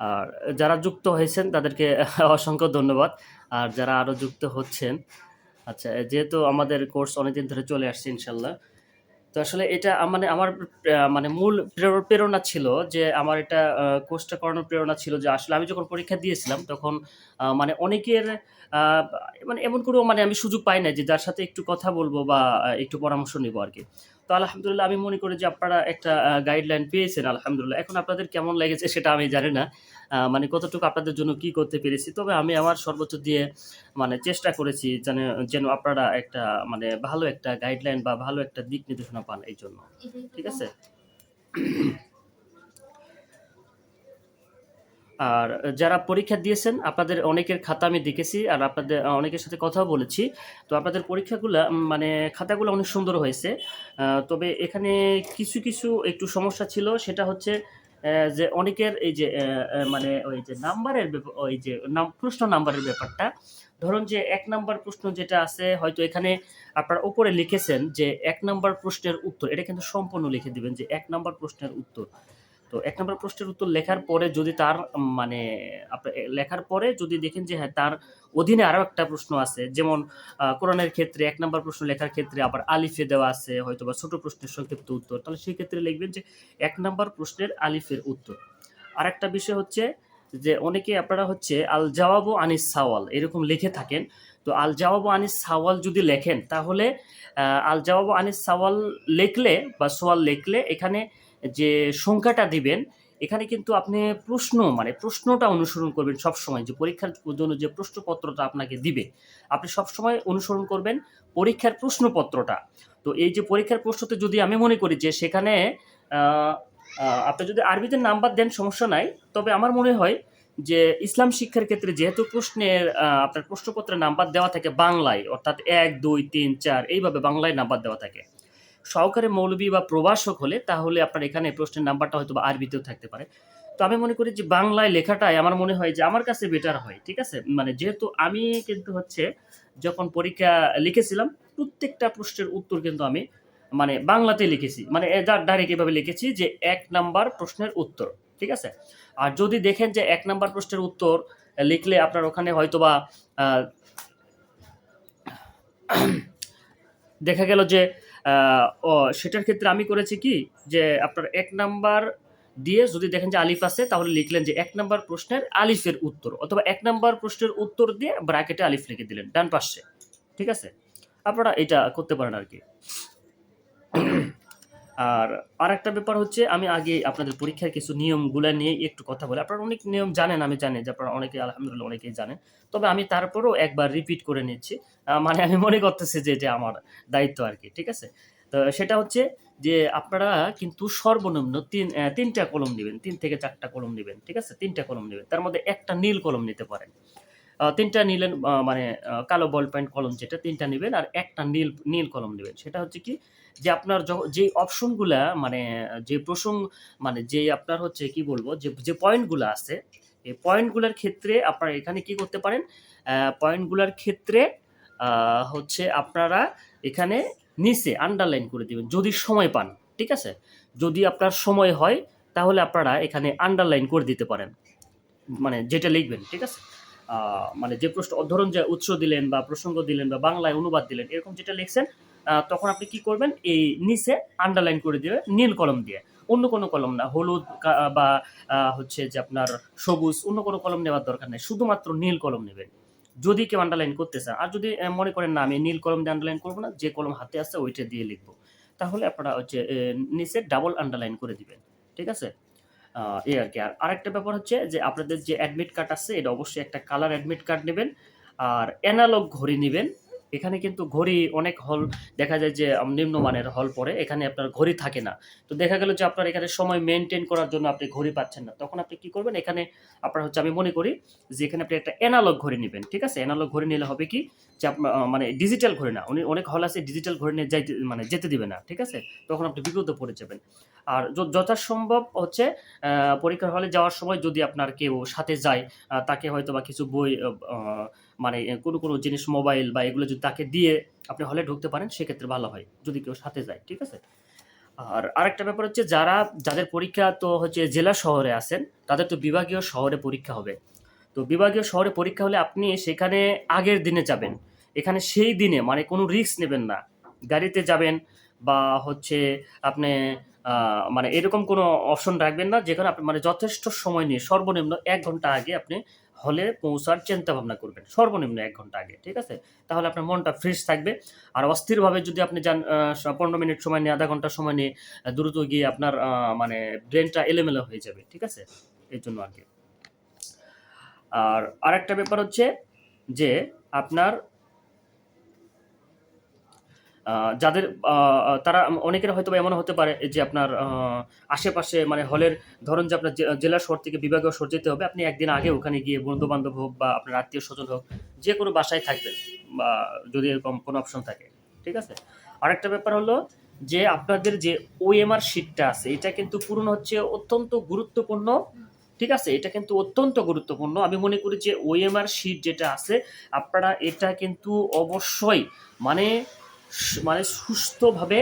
আর যারা যুক্ত হয়েছেন, তাদেরকে অসংখ্য ধন্যবাদ। আর যারা আরও যুক্ত হচ্ছেন আচ্ছা যেহেতু আমাদের কোর্স অনেকদিন ধরে চলে আসছে ইনশাল্লাহ। তো আসলে এটা মানে আমার মানে মূল প্রের- প্রেরণা ছিল যে আমার এটা কোর্সটা করানোর প্রেরণা ছিল যে আসলে আমি যখন পরীক্ষা দিয়েছিলাম, তখন মানে অনেকের মানে এমন কোনো মানে আমি সুযোগ পাই না যে যার সাথে একটু কথা বলব বা একটু পরামর্শ নিবো আর কি। তো আলহামদুলিল্লাহ আমি মনে করি যে আপনারা একটা গাইডলাইন পেয়েছেন আলহামদুলিল্লাহ। এখন আপনাদের কেমন লেগেছে সেটা আমি জানি না মানে কতটুকু আপনাদের জন্য কি করতে পেরেছি। তবে আমি আমার সর্বোচ্চ দিয়ে মানে চেষ্টা করেছি যেন যেন আপনারা একটা মানে ভালো একটা গাইডলাইন বা ভালো একটা দিক নির্দেশনা পান এই জন্য। ঠিক আছে? আর যারা পরীক্ষা দিয়েছেন, আপনাদের অনেকের খাতা আমি দেখেছি আর আপনাদের অনেকের সাথে কথাও বলেছি। তো আপনাদের পরীক্ষাগুলো মানে খাতাগুলো অনেক সুন্দর হয়েছে। তবে এখানে কিছু কিছু একটু সমস্যা ছিল। সেটা হচ্ছে যে অনেকের এই যে মানে ওই যে নাম্বারের ওই যে প্রশ্ন নাম্বারের ব্যাপারটা। ধরুন যে এক নাম্বার প্রশ্ন যেটা আছে, হয়তো এখানে আপনারা উপরে লিখেছেন যে এক নাম্বার প্রশ্নের উত্তর, এটা কিন্তু সম্পূর্ণ লিখে দিবেন যে এক নাম্বার প্রশ্নের উত্তর। তো এক নম্বর প্রশ্নের উত্তর লেখার পরে যদি তার মানে লেখার পরে যদি দেখেন যে হ্যাঁ তার অধীনে আরও একটা প্রশ্ন আছে। যেমন কোরআনের ক্ষেত্রে এক নম্বর প্রশ্ন লেখার ক্ষেত্রে আবার আলিফে দেওয়া আছে হয়তো বা ছোট প্রশ্নের সংক্ষিপ্ত উত্তর। তাহলে সেই ক্ষেত্রে লিখবেন যে, এক নম্বর প্রশ্নের আলিফের উত্তর। আর একটা বিষয় হচ্ছে যে, অনেকে আপনারা হচ্ছে আল জওয়াবু আনিস সাওয়াল এরকম লিখে থাকেন। তো আল জওয়াবু আনিস সাওয়াল যদি লেখেন, তাহলে আল জওয়াবু আনিস সাওয়াল লিখলে বা সোয়াল লিখলে এখানে যে সংখ্যাটা দিবেন, এখানে কিন্তু আপনি প্রশ্ন মানে প্রশ্নটা অনুসরণ করবেন সব সময় যে পরীক্ষার জন্য যে প্রশ্নপত্রটা আপনাকে দিবে। আপনি সব সময় অনুসরণ করবেন পরীক্ষার প্রশ্নপত্রটা। তো এই যে পরীক্ষার প্রশ্নতে যদি আমি মনে করি যে সেখানে আপনি যদি আরবিতে নাম্বার দেন, সমস্যা নাই। তবে আমার মনে হয় যে ইসলাম শিক্ষার ক্ষেত্রে যেহেতু প্রশ্নের আপনার প্রশ্নপত্রের নাম্বার দেওয়া থাকে বাংলায়, অর্থাৎ এক, দুই, তিন, চার, এইভাবে বাংলায় নাম্বার দেওয়া থাকে। সহকারে মৌলবী বা প্রভাষক হলে তাহলে আপনার এখানে প্রশ্নের নাম্বারটা হয়তো বা আরবিতেও থাকতে পারে। তো আমি মনে করি যে বাংলায় লেখাটাই আমার মনে হয় যে আমার কাছে বেটার হয়, ঠিক আছে? মানে যেহেতু আমি কিন্তু হচ্ছে যখন পরীক্ষা লিখেছিলাম, প্রত্যেকটা প্রশ্নের উত্তর কিন্তু আমি মানে বাংলাতে লিখেছি। মানে ডাইরেক্ট এভাবে লিখেছি যে এক নাম্বার প্রশ্নের উত্তর, ঠিক আছে? আর যদি দেখেন যে এক নাম্বার প্রশ্নের উত্তর লিখলে আপনার ওখানে হয়তোবা দেখা গেল যে ও, সেটার ক্ষেত্রে আমি করেছি কি যে আপনার এক নাম্বার দিয়ে যদি দেখেন যে আলিফ আছে, তাহলে লিখলেন যে এক নাম্বার প্রশ্নের আলিফের উত্তর, অথবা এক নাম্বার প্রশ্নের উত্তর দিয়ে ব্র্যাকেটে আলিফ লিখে দিলেন, ডান পাশে, ঠিক আছে? আপনারা এটা করতে পারেন আর কি। আর আরেকটা ব্যাপার হচ্ছে, আমি আগে আপনাদের পরীক্ষার কিছু নিয়মগুলো নিয়ে একটু কথা বলি। আপনারা অনেক নিয়ম জানেন, আমি জানি যে আপনারা অনেকে, আলহামদুলিল্লাহ অনেকেই জানেন। তবে আমি তারপরেও একবার রিপিট করে নিচ্ছি। মানে আমি মনে করতেছি যে এটা আমার দায়িত্ব আর কি, ঠিক আছে? তো সেটা হচ্ছে যে আপনারা কিন্তু সর্বনিম্ন তিন তিনটা কলম নেবেন, তিন থেকে চারটা কলম নেবেন, ঠিক আছে? তিনটা কলম নেবেন। তার মধ্যে একটা নীল কলম নিতে পারেন। তিনটা নিলেন মানে কালো বল পয়েন্ট কলম যেটা, তিনটা নেবেন আর একটা নীল নীল কলম নেবেন সেটা হচ্ছে কি, যে আপনার য- অপশনগুলা মানে যে প্রসঙ্গ মানে যে আপনার হচ্ছে, কি বলব, যে যে পয়েন্টগুলো আছে, এই পয়েন্টগুলোর ক্ষেত্রে আপনারা এখানে কি করতে পারেন? পয়েন্টগুলোর ক্ষেত্রে হচ্ছে আপনারা এখানে নিচে আন্ডারলাইন করে দিবেন, যদি সময় পান, ঠিক আছে? যদি আপনার সময় হয়, তাহলে আপনারা এখানে আন্ডারলাইন করে দিতে পারেন মানে যেটা লিখবেন, ঠিক আছে? মানে যে প্রশ্ন ধরুন যে উৎস দিলেন বা প্রসঙ্গ দিলেন বা বাংলায় অনুবাদ দিলেন, এরকম যেটা লিখছেন তখন আপনি কি করবেন? এই নিচে আন্ডারলাইন করে দিবেন নীল কলম দিয়ে। অন্য কোনো কলম না, হলুদ বা হচ্ছে যে আপনার সবুজ, অন্য কোনো কলম নেওয়ার দরকার নেই, শুধুমাত্র নীল কলম নেবেন। যদি কেউ আন্ডারলাইন করতে চান, আর যদি মনে করেন না আমি নীল কলম দিয়ে আন্ডারলাইন করব না, যে কলম হাতে আছে ওইটা দিয়ে লিখব। তাহলে আপনারা হচ্ছে নিচে ডাবল আন্ডারলাইন করে দিবেন, ঠিক আছে? এই আর কি। আর আরেকটা ব্যাপার হচ্ছে যে আপনাদের যে অ্যাডমিট কার্ড আছে, এটা অবশ্যই একটা কালার অ্যাডমিট কার্ড নেবেন, আর অ্যানালগ ঘড়ি নেবেন। এখানে কিন্তু ঘড়ি অনেক হল দেখা যায় যে নিম্নমানের হল পরে এখানে আপনার ঘড়ি থাকে না। তো দেখা গেল যে, আপনার এখানে সময় মেনটেন করার জন্য আপনি ঘড়ি পাচ্ছেন না। তখন আপনি কি করবেন, এখানে আপনার হচ্ছে, আমি মনে করি যে, এখানে আপনি একটা অ্যানালগ ঘড়ি নেবেন, ঠিক আছে? অ্যানালগ ঘড়ি নিলে হবে কি যে আপনার মানে ডিজিটাল ঘড়ি না। উনি অনেক হল আছে ডিজিটাল ঘড়ি নিয়ে যাইতে মানে যেতে দিবে না, ঠিক আছে? তখন আপনি বিপদে পড়ে যাবেন। আর যথাসম্ভব হচ্ছে পরীক্ষার হলে যাওয়ার সময় যদি আপনার কেউ সাথে যায় তাকে হয়তো বা কিছু বই মানে কোনো কোনো জিনিস মোবাইল বা এগুলো যদি তাকে দিয়ে আপনি হলে ঢুকতে পারেন, সেক্ষেত্রে ভালো হয়, যদি কেউ সাথে যায়, ঠিক আছে? আর আরেকটা ব্যাপার হচ্ছে যারা, যাদের পরীক্ষা তো হচ্ছে জেলা শহরে আছেন, তাদের তো বিভাগীয় শহরে পরীক্ষা হবে। তো বিভাগীয় শহরে পরীক্ষা হলে আপনি সেখানে আগের দিনে যাবেন। এখানে সেই দিনে মানে কোনো রিস্ক নেবেন না। গাড়িতে যাবেন বা হচ্ছে আপনি মানে এরকম কোনো অপশন রাখবেন না, যেখানে আপনি মানে যথেষ্ট সময় নিয়ে, সর্বনিম্ন এক ঘণ্টা আগে আপনি হলে পৌঁছার চিন্তা ভাবনা করবেন, সর্বনিম্ন এক ঘণ্টা আগে, ঠিক আছে? তাহলে আপনার মনটা ফ্রেশ থাকবে। আর অস্থিরভাবে যদি আপনি যান পনেরো মিনিট সময় নিয়ে, আধা ঘণ্টা সময় নিয়ে দ্রুত গিয়ে আপনার মানে ব্রেনটা এলোমেলো হয়ে যাবে, ঠিক আছে? এই জন্য আর কি। আর আরেকটা ব্যাপার হচ্ছে যে, আপনার যাদের তারা অনেকের হয়তো এমন হতে পারে যে আপনার আশেপাশে মানে হলের, ধরুন যে আপনার জেলা শহর থেকে বিভাগীয় শহর যেতে হবে, আপনি একদিন আগে ওখানে গিয়ে বন্ধু বান্ধব হোক বা আপনার আত্মীয় স্বজন হোক, যে কোনো বাসায় থাকবেন বা যদি এরকম কোনো অপশন থাকে, ঠিক আছে? আরেকটা ব্যাপার হলো যে আপনাদের যে ওএমআর শিটটা আছে, এটা কিন্তু পূরণ হচ্ছে অত্যন্ত গুরুত্বপূর্ণ, ঠিক আছে? এটা কিন্তু অত্যন্ত গুরুত্বপূর্ণ। আমি মনে করি যে ওএমআর শিট যেটা আছে, আপনারা এটা কিন্তু অবশ্যই মানে মানে সুস্থভাবে,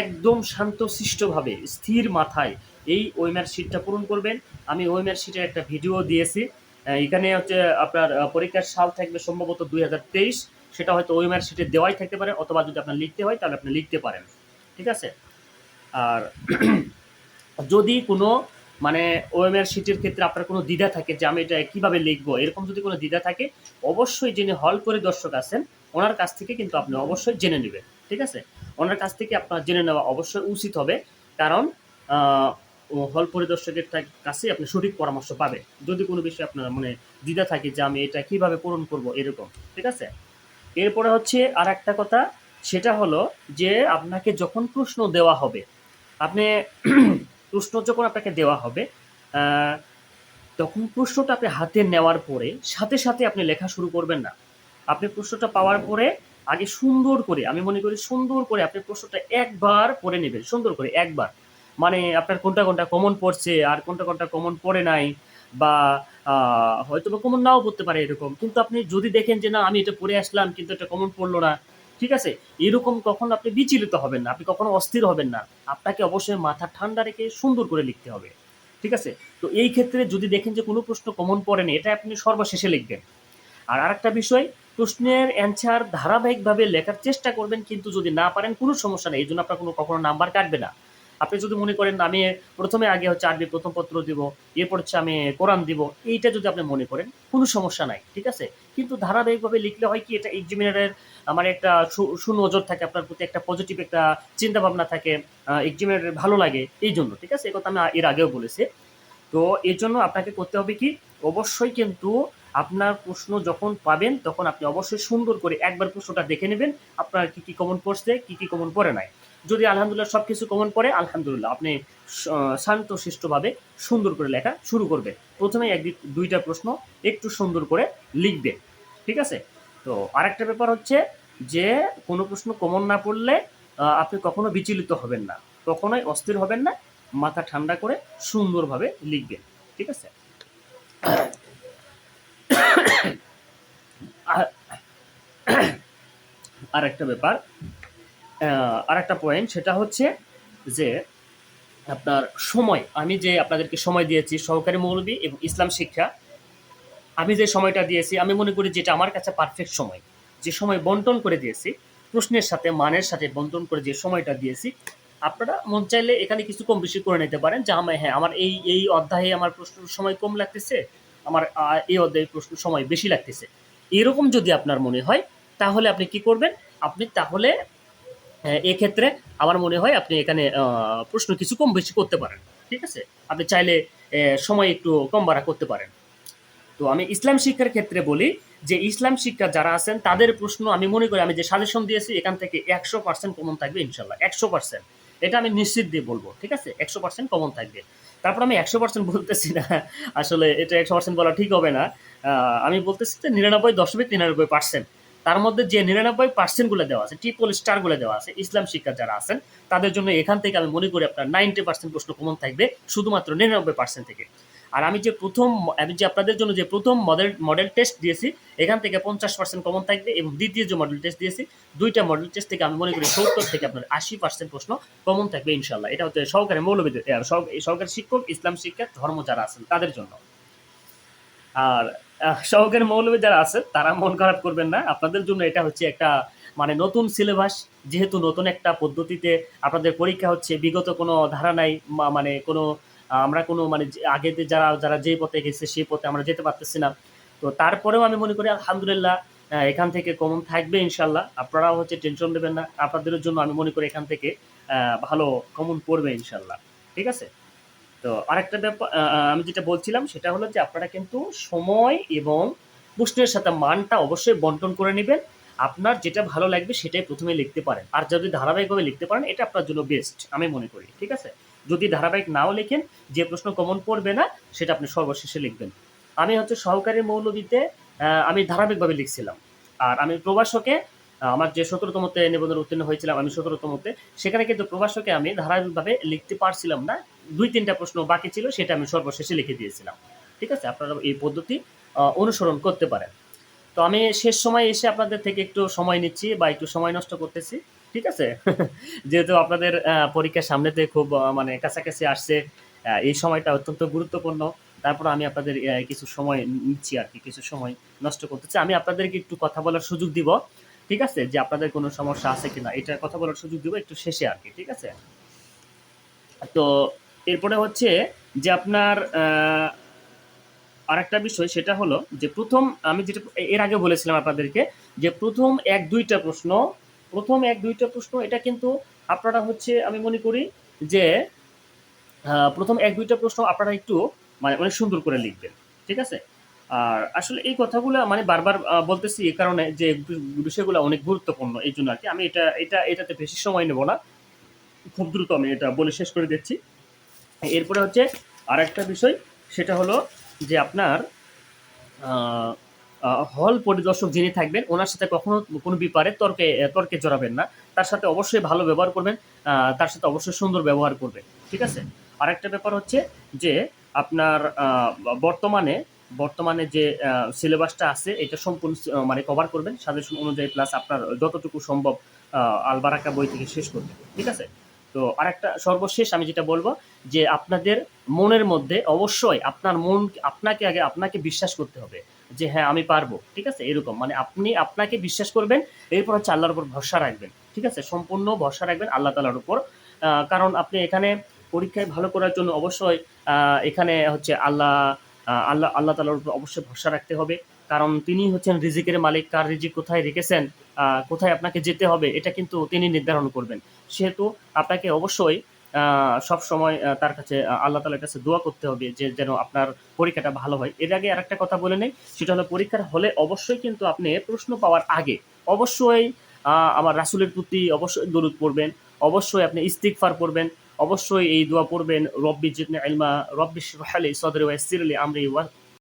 একদম শান্তশিষ্টভাবে, স্থির মাথায় এই ওয়েমার শিটটা পূরণ করবেন। আমি ওয়েমার শিটের একটা ভিডিও দিয়েছি। এখানে হচ্ছে আপনার পরীক্ষার সাল থাকবে সম্ভবত দুই হাজার তেইশ। সেটা হয়তো ওয়েমার শিটে দেওয়াই থাকতে পারে, অথবা যদি আপনার লিখতে হয়, তাহলে আপনি লিখতে পারেন। ঠিক আছে? আর যদি কোনো মানে ওএমআর শিটের ক্ষেত্রে আপনার কোনো দ্বিধা থাকে যে আমি এটা কীভাবে লিখব, এরকম যদি কোনো দ্বিধা থাকে, অবশ্যই যিনি হল করে দর্শক আছেন ওনার কাছ থেকে কিন্তু আপনি অবশ্যই জেনে নেবেন, ঠিক আছে? ওনার কাছ থেকে আপনার জেনে নেওয়া অবশ্যই উচিত হবে, কারণ হল পরিদর্শকের কাছে আপনি সঠিক পরামর্শ পাবে যদি কোনো বিষয়ে আপনার মানে দ্বিধা থাকে যে আমি এটা কীভাবে পূরণ করব, এরকম, ঠিক আছে? এরপরে হচ্ছে আর একটা কথা, সেটা হলো যে আপনাকে যখন প্রশ্ন দেওয়া হবে, আপনি প্রশ্ন যখন আপনাকে দেওয়া হবে তখন প্রশ্নটা আপনি হাতে নেওয়ার পরে সাথে সাথে আপনি লেখা শুরু করবেন না। আপনি প্রশ্নটা পাওয়ার পরে আগে সুন্দর করে, আমি মনে করি সুন্দর করে আপনি প্রশ্নটা একবার পড়ে নেবেন, সুন্দর করে একবার। মানে আপনার কোনটা কোনটা কমন পড়ছে আর কোনটা কোনটা কমন পড়ে নাই বা হয়তো বা কমন নাও পড়তে পারে এরকম। কিন্তু আপনি যদি দেখেন যে না, আমি এটা পড়ে আসলাম কিন্তু এটা কমন পড়ল না, ঠিক আছে? এরকম কখন আপনি বিচলিত হবেন না, আপনি কখনো অস্থির হবেন না। আপনাকে অবশ্যই মাথা ঠান্ডা রেখে সুন্দর করে লিখতে হবে, ঠিক আছে? তো এই ক্ষেত্রে যদি দেখেন যে কোনো প্রশ্ন কমন পড়েনি এটা আপনি সর্বশেষে লিখবেন। আর আরেকটা বিষয় প্রশ্নের অ্যান্সার ধারাবাহিকভাবে লেখার চেষ্টা করবেন, কিন্তু যদি না পারেন, কোনো সমস্যা নেই। এই জন্য আপনার কোনো কখনো নাম্বার কাটবে না। আপনি যদি মনে করেন, আমি প্রথমে আগে হচ্ছে আরবি প্রথম পত্র দিব, এরপর হচ্ছে আমি কোরআন দিব, এইটা যদি আপনি মনে করেন, কোনো সমস্যা নাই, ঠিক আছে? কিন্তু ধারাবাহিকভাবে লিখলে হয় কি, এটা এক্সামিনারের আমার একটা সুনজর থাকে, আপনার প্রতি একটা পজিটিভ একটা চিন্তা ভাবনা থাকে এক্সামিনারের ভালো লাগে, এই জন্য, ঠিক আছে? এই কথা আমি এর আগেও বলেছি। তো এর জন্য আপনাকে করতে হবে কি, অবশ্যই কিন্তু আপনার প্রশ্ন যখন পাবেন, তখন আপনি অবশ্যই সুন্দর করে একবার প্রশ্নটা দেখে নেবেন, আপনার কি কি কমন পড়ছে, কি কি কমন পড়ে নাই। যদি আলহামদুলিল্লাহ সব কিছু কমন পড়ে, আলহামদুলিল্লাহ আপনি শান্তশিষ্টভাবে সুন্দর করে লেখা শুরু করবেন। প্রথমে এক দুইটা প্রশ্ন একটু সুন্দর করে লিখবে ঠিক আছে? তো আরেকটা ব্যাপার হচ্ছে যে, কোনো প্রশ্ন কমন না পড়লে আপনি কখনো বিচলিত হবেন না। কখনোই অস্থির হবেন না। মাথা ঠান্ডা করে সুন্দরভাবে লিখবেন, ঠিক আছে? আর একটা ব্যাপার আর একটা পয়েন্ট সেটা হচ্ছে যে আপনার সময়, আমি যে আপনাদেরকে সময় দিয়েছি, সহকারী মৌলবী এবং ইসলাম শিক্ষা, আমি যে সময়টা দিয়েছি, আমি মনে করি যেটা আমার কাছে পারফেক্ট সময়। যে সময় বন্টন করে দিয়েছি, প্রশ্নের সাথে, মানের সাথে বন্টন করে যে সময়টা দিয়েছি, আপনারা মন চাইলে এখানে কিছু কম বেশি করে নিতে পারেন, যে আমার হ্যাঁ আমার এই এই অধ্যায়ে আমার প্রশ্ন সময় কম লাগতেছে, আমার এই অধ্যায়ে প্রশ্ন সময় বেশি লাগতেছে। এরকম যদি আপনার মনে হয় তাহলে আপনি কি করবেন? আপনি তাহলে এক্ষেত্রে আমার মনে হয় আপনি এখানে প্রশ্ন কিছু কম বেশি করতে পারেন, ঠিক আছে? আপনি চাইলে সময় একটু কম বাড়া করতে পারেন। তো আমি ইসলাম শিক্ষার ক্ষেত্রে বলি যে, ইসলাম শিক্ষা যারা আছেন, তাদের প্রশ্ন আমি মনে করি, আমি যে সাজেশন দিয়েছি, এখান থেকে একশো পার্সেন্ট কমন থাকবে ইনশাল্লাহ একশো পার্সেন্ট এটা আমি নিশ্চিত দিয়ে বলব, ঠিক আছে? একশো পার্সেন্ট কমন থাকবে। তারপর আমি একশো পার্সেন্ট বলতেছি না, আসলে এটা একশো পার্সেন্ট বলা ঠিক হবে না। আমি বলতেছি যে, নিরানব্বই দশমিক নিরানব্বই পার্সেন্ট তার মধ্যে যে নিরানব্বই পার্সেন্টগুলো দেওয়া আছে ট্রিপল স্টারগুলো দেওয়া আছে, ইসলাম শিক্ষা যারা আছেন, তাদের জন্য এখান থেকে আমি মনে করি আপনার নাইনটি পার্সেন্ট প্রশ্ন কমন থাকবে, শুধুমাত্র নিরানব্বই পার্সেন্ট থেকে। আর আমি যে প্রথম, আমি যে আপনাদের জন্য যে প্রথম মডেল মডেল টেস্ট দিয়েছি, এখান থেকে পঞ্চাশ পার্সেন্ট কমন থাকবে এবং দ্বিতীয় যে মডেল টেস্ট দিয়েছি, দুইটা মডেল টেস্ট থেকে আমি মনে করি সত্তর থেকে আপনার আশি পার্সেন্ট প্রশ্ন কমন থাকবে ইনশাল্লাহ এটা হচ্ছে সহকারী সহ- সহকারী শিক্ষক, ইসলাম শিক্ষা, ধর্ম যারা আছেন তাদের জন্য। আর সহকারী মৌলবী যারা আছেন তারা মন খারাপ করবেন না। আপনাদের জন্য এটা হচ্ছে একটা মানে নতুন সিলেবাস যেহেতু নতুন একটা পদ্ধতিতে আপনাদের পরীক্ষা হচ্ছে, বিগত কোনো ধারা নাই মানে কোনো আমরা কোনো মানে আগে যারা যারা যে পথে গেছে, সেই পথে আমরা যেতে পারতেছি না। তো তারপরেও আমি মনে করি, আলহামদুলিল্লাহ এখান থেকে কমন থাকবে ইনশাল্লাহ আপনারাও হচ্ছে টেনশন নেবেন না। আপনাদের জন্য আমি মনে করি, এখান থেকে ভালো কমন পড়বে ইনশাল্লাহ ঠিক আছে? তো আরেকটা ব্যাপার আমি যেটা বলছিলাম সেটা হলো যে আপনারা কিন্তু সময় এবং প্রশ্নের সাথে মানটা অবশ্যই বন্টন করে নেবেন। আপনার যেটা ভালো লাগবে সেটাই প্রথমে লিখতে পারেন। আর যদি ধারাবাহিকভাবে লিখতে পারেন, এটা আপনার জন্য বেস্ট আমি মনে করি, ঠিক আছে? যদি ধারাবাহিক নাও লেখেন, যে প্রশ্ন কমন পড়বে না, সেটা আপনি সর্বশেষে লিখবেন। আমি হচ্ছে সহকারী মৌলবীতে আমি ধারাবাহিকভাবে লিখছিলাম। আর আমি প্রবাসকে আমার যে সতেরোতমতে নিবন্ধন উত্তীর্ণ হয়েছিলাম আমি সতেরোতমতে সেখানে কিন্তু প্রবাসকে আমি ধারাবাহিকভাবে লিখতে পারছিলাম না। দুই তিনটা প্রশ্ন বাকি ছিল, সেটা আমি সর্বশেষে লিখে দিয়েছিলাম। ঠিক আছে? আপনারা এই পদ্ধতি অনুসরণ করতে পারেন। তো আমি শেষ সময় এসে আপনাদের থেকে একটু সময় নিচ্ছি বা একটু সময় নষ্ট করতেছি। ঠিক আছে? যেহেতু আপনাদের পরীক্ষার সামনেতে খুব মানে কাছাকাছি আসছে এই সময়টা অত্যন্ত গুরুত্বপূর্ণ। তারপর আমি আপনাদের কিছু সময় নিচ্ছি আর কি, কিছু সময় নষ্ট করতেছি। আমি আপনাদেরকে একটু কথা বলার সুযোগ দিব। ঠিক আছে? যে আপনাদের কোনো সমস্যা আছে কিনা এটা কথা বলার সুযোগ দিব একটু শেষে আর কি, ঠিক আছে? তো এরপরে হচ্ছে যে আপনার আরেকটা বিষয় সেটা হলো যে প্রথম আমি যেটা, এর আগে বলেছিলাম আপনাদেরকে যে প্রথম এক দুইটা প্রশ্ন, প্রথম এক দুইটা প্রশ্ন, এটা কিন্তু আপনারা হচ্ছে আমি মনে করি যে প্রথম এক দুইটা প্রশ্ন আপনারা একটু মানে অনেক সুন্দর করে লিখবেন, ঠিক আছে? আর আসলে এই কথাগুলো মানে বারবার বলতেছি এই কারণে যে বিষয়গুলো অনেক গুরুত্বপূর্ণ এই জন্য আর কি আমি এটা এটা, এটাতে বেশি সময় নেব না। খুব দ্রুত আমি এটা বলে শেষ করে দিচ্ছি। এরপরে হচ্ছে আর একটা বিষয়, সেটা হলো যে আপনার হল পরিদর্শক যিনি থাকবেন, ওনার সাথে কখনো কোনো ব্যাপারে তর্কে তর্কে জড়াবেন না। তার সাথে অবশ্যই ভালো ব্যবহার করবেন তার সাথে অবশ্যই সুন্দর ব্যবহার করবেন। ঠিক আছে? আরেকটা ব্যাপার হচ্ছে যে আপনার বর্তমানে বর্তমানে যে সিলেবাসটা আছে, এটা সম্পূর্ণ মানে কভার করবেন। সাজেশন অনুযায়ী প্লাস আপনার যতটুকু সম্ভব আলবারাকা বই থেকে শেষ করবেন, ঠিক আছে? তো আরেকটা সর্বশেষ আমি যেটা বলব, যে আপনাদের মনের মধ্যে অবশ্যই আপনার মন, আপনাকে আগে, আপনাকে বিশ্বাস করতে হবে, যে হ্যাঁ আমি পারব, ঠিক আছে? এরকম মানে আপনি আপনাকে বিশ্বাস করবেন, এরপর হচ্ছে আল্লাহর উপর ভরসা রাখবেন, ঠিক আছে? সম্পূর্ণ ভরসা রাখবেন আল্লাহ তালার উপর কারণ আপনি এখানে পরীক্ষায় ভালো করার জন্য অবশ্যই এখানে হচ্ছে আল্লাহ আল্লাহ আল্লাহ তালার উপর অবশ্যই ভরসা রাখতে হবে। কারণ তিনি হচ্ছেন রিজিকের মালিক। কার রিজিক কোথায় রেখেছেন কোথায় আপনাকে যেতে হবে, এটা কিন্তু তিনি নির্ধারণ করবেন। সেহেতু আপনাকে অবশ্যই সব সময় তার কাছে আল্লাহ তালার কাছে দোয়া করতে হবে যে যেন আপনার পরীক্ষাটা ভালো হয়। এর আগে আরেকটা কথা বলে নেই, সেটা হলো পরীক্ষার হলে অবশ্যই কিন্তু আপনি প্রশ্ন পাওয়ার আগে অবশ্যই আমার রাসুলের প্রতি অবশ্যই দরুদ পড়বেন, অবশ্যই আপনি ইস্তিকফার পড়বেন অবশ্যই এই দোয়া পড়বেন রব্বি জিবনে আলমা রব্বি শাহলি সদরে ওয়াসিরলি আমরি ওয়া